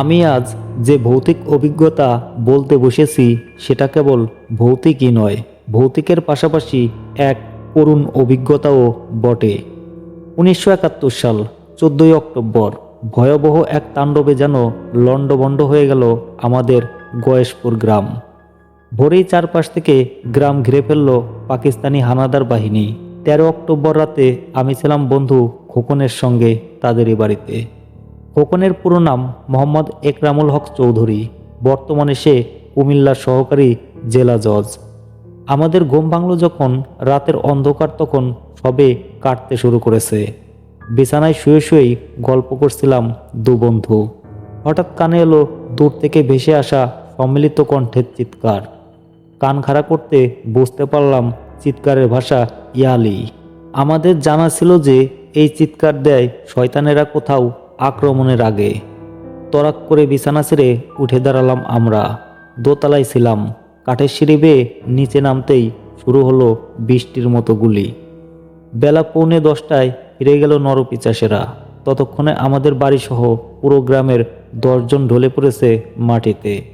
আমি আজ যে ভৌতিক অভিজ্ঞতা বলতে বসেছি, সেটা কেবল ভৌতিকই নয়, ভৌতিকের পাশাপাশি এক করুণ অভিজ্ঞতাও বটে। উনিশশো একাত্তর সাল, চোদ্দই অক্টোবর, ভয়াবহ এক তাণ্ডবে যেন লণ্ডভণ্ড হয়ে গেল আমাদের গয়েশপুর গ্রাম। ভোরেই চারপাশ থেকে গ্রাম ঘিরে ফেলল পাকিস্তানি হানাদার বাহিনী। তেরো অক্টোবর রাতে আমি ছিলাম বন্ধু খোকনের সঙ্গে তাদেরই বাড়িতে। খোকনের পুরো নাম মোহাম্মদ একরামুল হক চৌধুরী। বর্তমানে সে কুমিল্লার সহকারী জেলা জজ। আমাদের ঘুম ভাঙলো যখন রাতের অন্ধকার তখন সবে কাটতে শুরু করেছে। বিছানায় শুয়ে শুয়েই গল্প করছিলাম দু বন্ধু। হঠাৎ কানে এলো দূর থেকে ভেসে আসা সম্মিলিত কণ্ঠের চিৎকার। কান খাড়া করতে বুঝতে পারলাম চিৎকারের ভাষা ইয়ালি। আমাদের জানা ছিল যে এই চিৎকার দেয় শয়তানেরা কোথাও আক্রমণের আগে। তরাক করে বিছানা ছেড়ে উঠে দাঁড়ালাম আমরা। দোতলায় ছিলাম। কাঠের সিঁড়ি বেয়ে নিচে নামতেই শুরু হলো বৃষ্টির মতো গুলি। বেলা পৌনে দশটায় ফিরে গেল নরপিচাসেরা ততক্ষণে আমাদের বাড়িসহ পুরো গ্রামের দশজন ঢলে পড়েছে মাটিতে।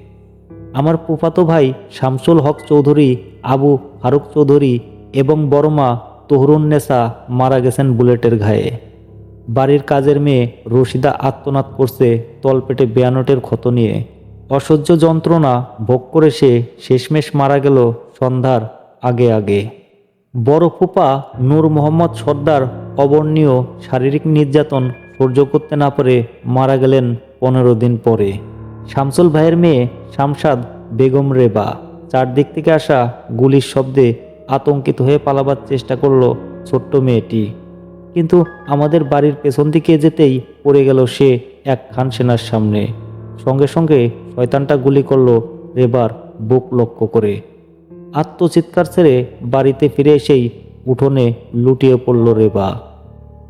আমার ফুফাতো ভাই শামসুল হক চৌধুরী, আবু ফারুক চৌধুরী এবং বড়মা তহরুন্নেসা মারা গেছেন বুলেটের ঘায়ে। বাড়ির কাজের মেয়ে রশিদা আত্মনাদ করছে তলপেটে বেয়ানটের ক্ষত নিয়ে। অসহ্য যন্ত্রণা ভোগ করে সে শেষমেশ মারা গেল সন্ধ্যার আগে আগে। বড় ফুপা নূর মোহাম্মদ সর্দার অবর্ণীয় শারীরিক নির্যাতন সহ্য করতে না পারে মারা গেলেন পনেরো দিন পরে। শামসুল ভাইয়ের মেয়ে শামসাদ বেগম রেবা চারদিক থেকে আসা গুলির শব্দে আতঙ্কিত হয়ে পালাবার চেষ্টা করল ছোট্ট মেয়েটি। কিন্তু আমাদের বাড়ির পেছন দিকে যেতেই পড়ে গেল সে এক খান সেনার সামনে। সঙ্গে সঙ্গে শয়তানটা গুলি করল রেবার বুক লক্ষ্য করে। আত্মচিৎকার ছেড়ে বাড়িতে ফিরে এসেই উঠোনে লুটিয়ে পড়ল রেবা।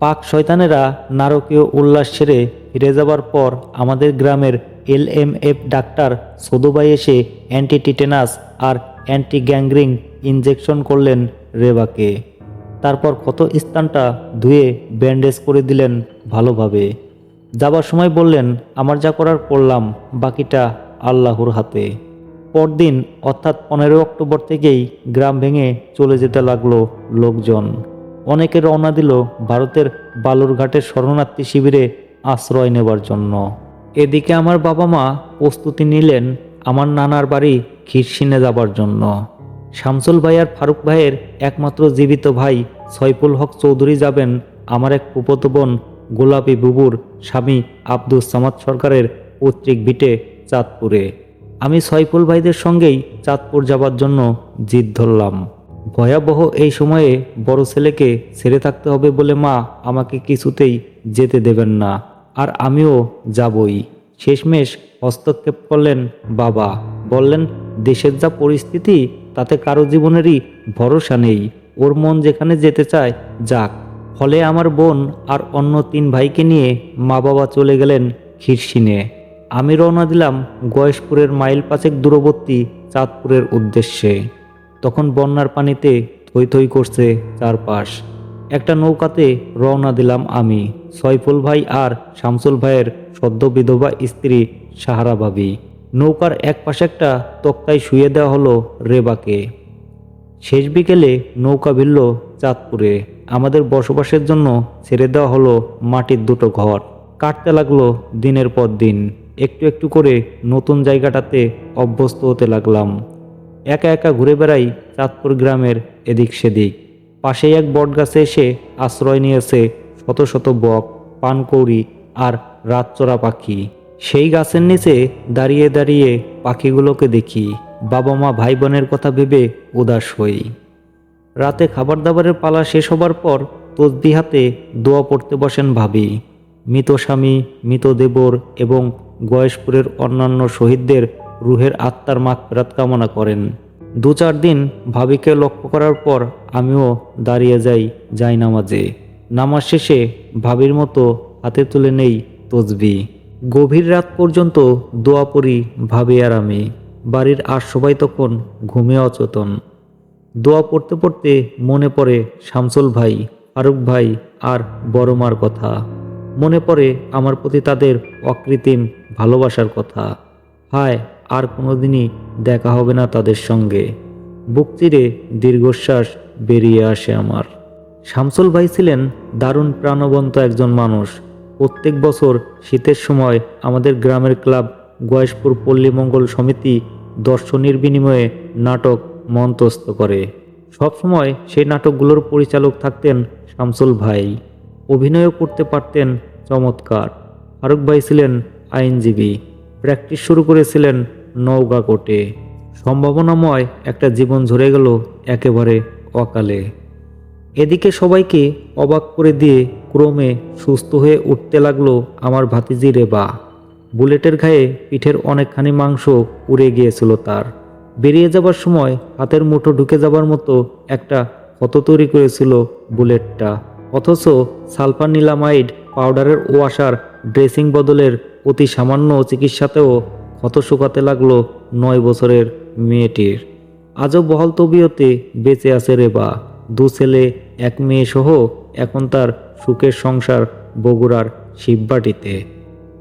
পাক শয়তানেরা নারকীয় উল্লাস ছেড়ে ফিরে যাবার পর আমাদের গ্রামের L M F doctor Sadubai এসে অ্যান্টি টিটেনাস আর অ্যান্টি গ্যাংগ্রিং ইনজেকশন করলেন রেবাকে। তারপর ক্ষত স্থানটা ধুয়ে ব্যান্ডেজ করে দিলেন ভালোভাবে। যাবার সময় বললেন, আমার যা করার করলাম, বাকিটা আল্লাহর হাতে। পরদিন, অর্থাৎ পনেরো অক্টোবর থেকেই গ্রাম ভেঙে চলে যেতে লাগল লোকজন। অনেকে রওনা দিল ভারতের বালুরঘাটের শরণার্থী শিবিরে আশ্রয় নেবার জন্য। এদিকে আমার বাবা মা প্রস্তুতি নিলেন আমার নানার বাড়ি খিরসিনে যাবার জন্য। শামসুল ভাই আর ফারুক ভাইয়ের একমাত্র জীবিত ভাই সৈফুল হক চৌধুরী যাবেন আমার এক উপত বোন গোলাপি বুবুর স্বামী আব্দুল সামাদ সরকারের পৈতৃক ভিটে চাঁদপুরে। আমি সৈফুল ভাইদের সঙ্গেই চাঁদপুর যাবার জন্য জিদ ধরলাম। ভয়াবহ এই সময়ে বড় ছেলেকে ছেড়ে থাকতে হবে বলে মা আমাকে কিছুতেই যেতে দেবেন না, আর আমিও যাবই। শেষমেশ হস্তক্ষেপ করলেন বাবা। বললেন, দেশের যা পরিস্থিতি তাতে কারও জীবনেরই ভরসা নেই। ওর মন যেখানে যেতে চায়, যাক। ফলে আমার বোন আর অন্য তিন ভাইকে নিয়ে মা বাবা চলে গেলেন খিরসিনে আমি রওনা দিলাম গয়েশপুরের মাইল পাঁচেক দূরবর্তী চাঁদপুরের উদ্দেশ্যে। তখন বন্যার পানিতে থই থই করছে চারপাশ। একটা নৌকাতে রওনা দিলাম আমি সয়ফুল ভাই আর শামসুল ভাইয়ের সদ্য বিধবা স্ত্রী সাহারা ভাবি। নৌকার এক পাশে একটা তক্তায় শুয়ে দেওয়া হলো রেবাকে। শেষ বিকেলে নৌকা ভিড়ল চাঁদপুরে। আমাদের বসবাসের জন্য ছেড়ে দেওয়া হলো মাটির দুটো ঘর। কাটতে লাগল দিনের পর দিন। একটু একটু করে নতুন জায়গাটাতে অভ্যস্ত হতে লাগলাম। একা একা ঘুরে বেড়াই চাঁদপুর গ্রামের এদিক সেদিক। পাশেই এক বটগাছে এসে আশ্রয় নিয়েছে শত শত বক, পানকৌড়ি আর রাতচরা পাখি। সেই গাছের নিচে দাঁড়িয়ে দাঁড়িয়ে পাখিগুলোকে দেখি। বাবা মা ভাই বোনের কথা ভেবে উদাস হই। রাতে খাবার দাবারের পালা শেষ হবার পর তসবি হাতে দোয়া পড়তে বসেন ভাবি। মৃত স্বামী, মৃত দেবর এবং গয়েশপুরের অন্যান্য শহীদদের রুহের আত্মার মাগ ফেরাত কামনা করেন। দু চার দিন ভাবিকে লক্ষ্য করার পর আমিও দাঁড়িয়ে যাই যাই নামাজে নামাজ শেষে ভাবির মতো হাতে তুলে নেই তসবি গভীর রাত পর্যন্ত দোয়া পড়ি, ভাবি আর আমি। বাড়ির আর সবাই তখন ঘুমে অচেতন। দোয়া পড়তে পড়তে মনে পড়ে শামসুল ভাই, ফারুক ভাই আর বড়মার কথা। মনে পড়ে আমার প্রতি তাদের অকৃত্রিম ভালোবাসার কথা। হায়, আর কোনোদিনই দেখা হবে না তাদের সঙ্গে। বুক চিরে দীর্ঘশ্বাস বেরিয়ে আসে আমার। শামসুল ভাই ছিলেন দারুণ প্রাণবন্ত একজন মানুষ। প্রত্যেক বছর শীতের সময় আমাদের গ্রামের ক্লাব গয়েশপুর পল্লী মঙ্গল সমিতি দর্শনীর বিনিময়ে নাটক মঞ্চস্থ করে। সবসময় সেই নাটকগুলোর পরিচালক থাকতেন শামসুল ভাই। অভিনয়ও করতে পারতেন চমৎকার। ফারুক ভাই ছিলেন আইনজীবী। প্র্যাকটিস শুরু করেছিলেন নওগাঁ কোর্টে। সম্ভাবনাময় একটা জীবন ঝরে গেল একেবারে অকালে। এদিকে সবাইকে অবাক করে দিয়ে ক্রমে সুস্থ হয়ে উঠতে লাগল আমার ভাতিজি রেবা বুলেটের ঘায়ে পিঠের অনেকখানি মাংস উড়ে গিয়েছিল তার। বেরিয়ে যাবার সময় হাতের মুঠো ঢুকে যাবার মতো একটা ক্ষত তৈরি করেছিল বুলেটটা। অথচ সালফানিলামাইড পাউডারের ওয়াশার ড্রেসিং বদলের অতি সামান্য চিকিৎসাতেও ক্ষত শুকাতে লাগল নয় বছরের মেয়েটির। আজও বহল তবিয়তে বেঁচে আছে রেবা দু ছেলে, এক মেয়ে সহ এখন তার সুখের সংসার বগুড়ার শিববাটিতে।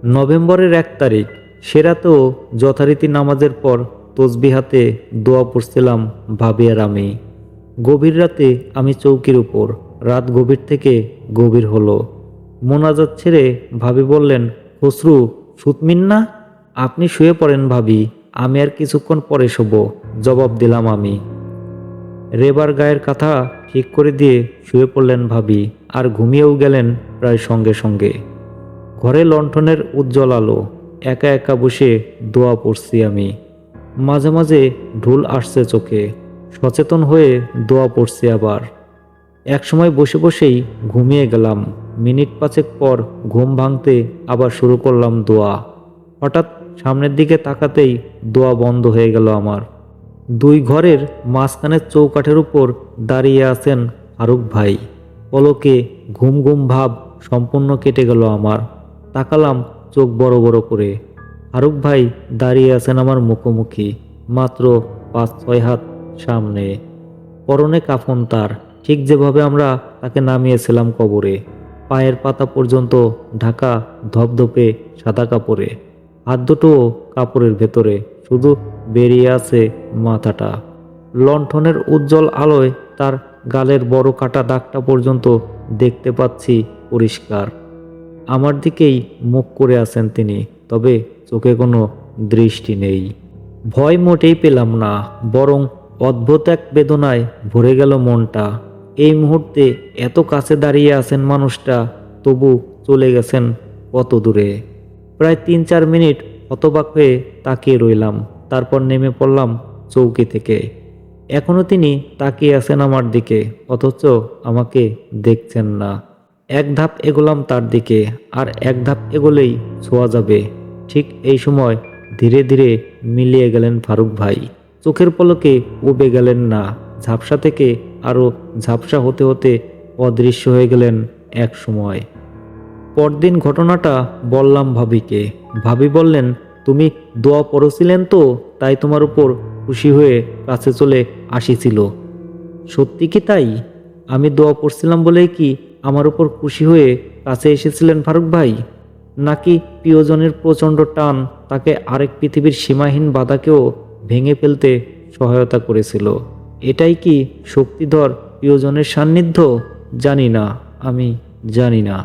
নভেম্বরের এক তারিখ সেরাতেও যথারীতি নামাজের পর তসবি হাতে দোয়া পড়ছিলাম ভাবি আর আমি। গভীর রাতে আমি চৌকির উপর, রাত গভীর থেকে গভীর হলো। মোনাজাত ছেড়ে ভাবি বললেন, খসরু, সুতমিন না? আপনি শুয়ে পড়েন ভাবি, আমি আর কিছুক্ষণ পরে শোব। জবাব দিলাম আমি। রেবার গায়ের কথা ঠিক করে দিয়ে শুয়ে পড়লেন ভাবি আর ঘুমিয়েও গেলেন প্রায় সঙ্গে সঙ্গে। ঘরে লণ্ঠনের উজ্জ্বল আলো, একা একা বসে দোয়া পড়ছি আমি। মাঝে মাঝে ঢুল আসছে চোখে, সচেতন হয়ে দোয়া পড়ছি আবার। একসময় বসে বসেই ঘুমিয়ে গেলাম, মিনিট পাঁচেক পর ঘুম ভাঙতে আবার শুরু করলাম দোয়া। হঠাৎ সামনের দিকে তাকাতেই দোয়া বন্ধ হয়ে গেল আমার। দুই ঘরের মাঝখানের চৌকাঠের উপর দাঁড়িয়ে আছেন আরুক ভাই। পলকে ঘুম ঘুম ভাব সম্পূর্ণ কেটে গেল আমার। তাকালাম চোখ বড় বড় করে। আরুক ভাই দাঁড়িয়ে আছেন আমার মুখোমুখি, মাত্র পাঁচ ছয় হাত সামনে। পরনে কাফন তার, ঠিক যেভাবে আমরা তাকে নামিয়েছিলাম কবরে। পায়ের পাতা পর্যন্ত ঢাকা ধপধপে সাদা কাপড়ে। হাত দুটোও কাপড়ের ভেতরে, শুধু বেরিয়ে আছে মাথাটা। লণ্ঠনের উজ্জ্বল আলোয় তার গালের বড় কাটা দাগটা পর্যন্ত দেখতে পাচ্ছি পরিষ্কার। আমার দিকেই মুখ করে আছেন তিনি, তবে চোখে কোনো দৃষ্টি নেই। ভয় মোটেই পেলাম না, বরং অদ্ভুত এক বেদনায় ভরে গেল মনটা। এই মুহূর্তে এত কাছে দাঁড়িয়ে আছেন মানুষটা, তবু চলে গেছেন কত দূরে। প্রায় তিন চার মিনিট হতবাক হয়ে তাকিয়ে রইলাম। তারপর নেমে পড়লাম চৌকি থেকে। এখনও তিনি তাকিয়ে আছেন আমার দিকে, অথচ আমাকে দেখছেন না। এক ধাপ এগোলাম তার দিকে, আর এক ধাপ এগোলেই ছোঁয়া যাবে। ঠিক এই সময় ধীরে ধীরে মিলিয়ে গেলেন ফারুক ভাই। চোখের পলকে উবে গেলেন না, ঝাপসা থেকে আরও ঝাপসা হতে হতে অদৃশ্য হয়ে গেলেন এক সময়। পরদিন ঘটনাটা বললাম ভাবিকে। ভাবি বললেন তুমি দোয়া পড়ছিলেন তো, তাই তোমার উপর খুশি হয়ে কাছে চলে আসিছিল। সত্যি কি তাই? আমি দোয়া পড়ছিলাম বলে কি আমার উপর খুশি হয়ে কাছে এসেছিলেন ফারুক ভাই? নাকি প্রিয়জনের প্রচণ্ড টান তাকে আরেক পৃথিবীর সীমাহীন বাধাকেও ভেঙে ফেলতে সহায়তা করেছিল? এটাই কি শক্তিধর প্রিয়জনের সান্নিধ্য? জানি না, আমি জানি না।